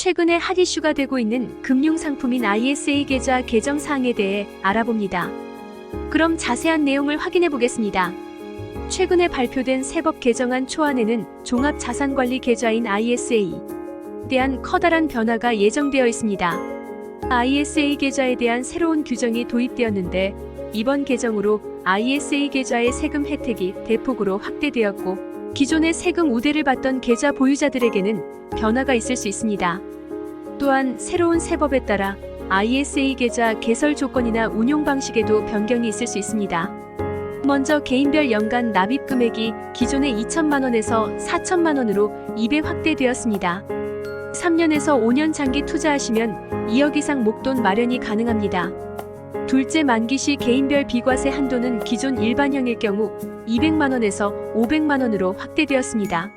최근에 핫 이슈가 되고 있는 금융상품인 ISA 계좌 개정 사항에 대해 알아봅니다. 그럼 자세한 내용을 확인해 보겠습니다. 최근에 발표된 세법 개정안 초안에는 종합자산관리 계좌인 ISA 대한 커다란 변화가 예정되어 있습니다. ISA 계좌에 대한 새로운 규정이 도입되었는데 이번 개정으로 ISA 계좌의 세금 혜택이 대폭으로 확대되었고 기존의 세금 우대를 받던 계좌 보유자들에게는 변화가 있을 수 있습니다. 또한 새로운 세법에 따라 ISA 계좌 개설 조건이나 운용 방식에도 변경이 있을 수 있습니다. 먼저 개인별 연간 납입 금액이 기존의 2천만 원에서 4천만 원으로 2배 확대되었습니다. 3년에서 5년 장기 투자하시면 2억 이상 목돈 마련이 가능합니다. 둘째 만기 시 개인별 비과세 한도는 기존 일반형일 경우 200만 원에서 500만 원으로 확대되었습니다.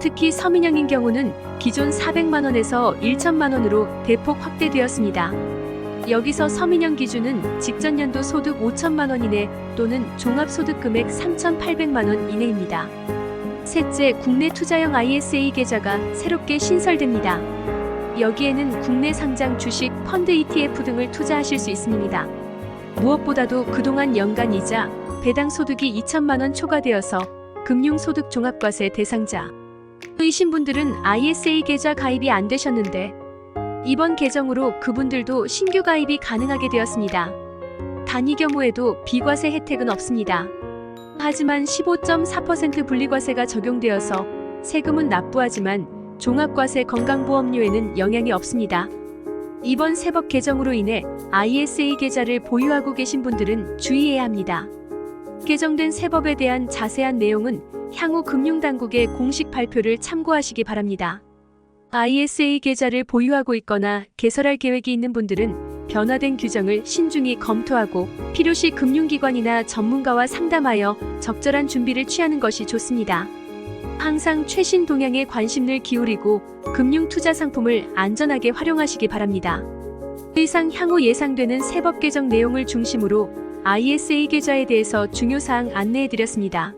특히 서민형인 경우는 기존 400만 원에서 1천만 원으로 대폭 확대되었습니다. 여기서 서민형 기준은 직전 연도 소득 5천만 원 이내 또는 종합소득 금액 3,800만 원 이내입니다. 셋째, 국내 투자형 ISA 계좌가 새롭게 신설됩니다. 여기에는 국내 상장 주식, 펀드 ETF 등을 투자하실 수 있습니다. 무엇보다도 그동안 연간 이자, 배당 소득이 2천만 원 초과되어서 금융소득 종합과세 대상자. 의신 분들은 ISA 계좌 가입이 안 되셨는데 이번 개정으로 그분들도 신규 가입이 가능하게 되었습니다. 단위 경우에도 비과세 혜택은 없습니다. 하지만 15.4% 분리과세가 적용되어서 세금은 납부하지만 종합과세 건강보험료에는 영향이 없습니다. 이번 세법 개정으로 인해 ISA 계좌를 보유하고 계신 분들은 주의해야 합니다. 개정된 세법에 대한 자세한 내용은 향후 금융당국의 공식 발표를 참고하시기 바랍니다. ISA 계좌를 보유하고 있거나 개설할 계획이 있는 분들은 변화된 규정을 신중히 검토하고 필요시 금융기관이나 전문가와 상담하여 적절한 준비를 취하는 것이 좋습니다. 항상 최신 동향에 관심을 기울이고 금융 투자 상품을 안전하게 활용하시기 바랍니다. 이상 향후 예상되는 세법 개정 내용을 중심으로 ISA 계좌에 대해서 중요사항 안내해 드렸습니다.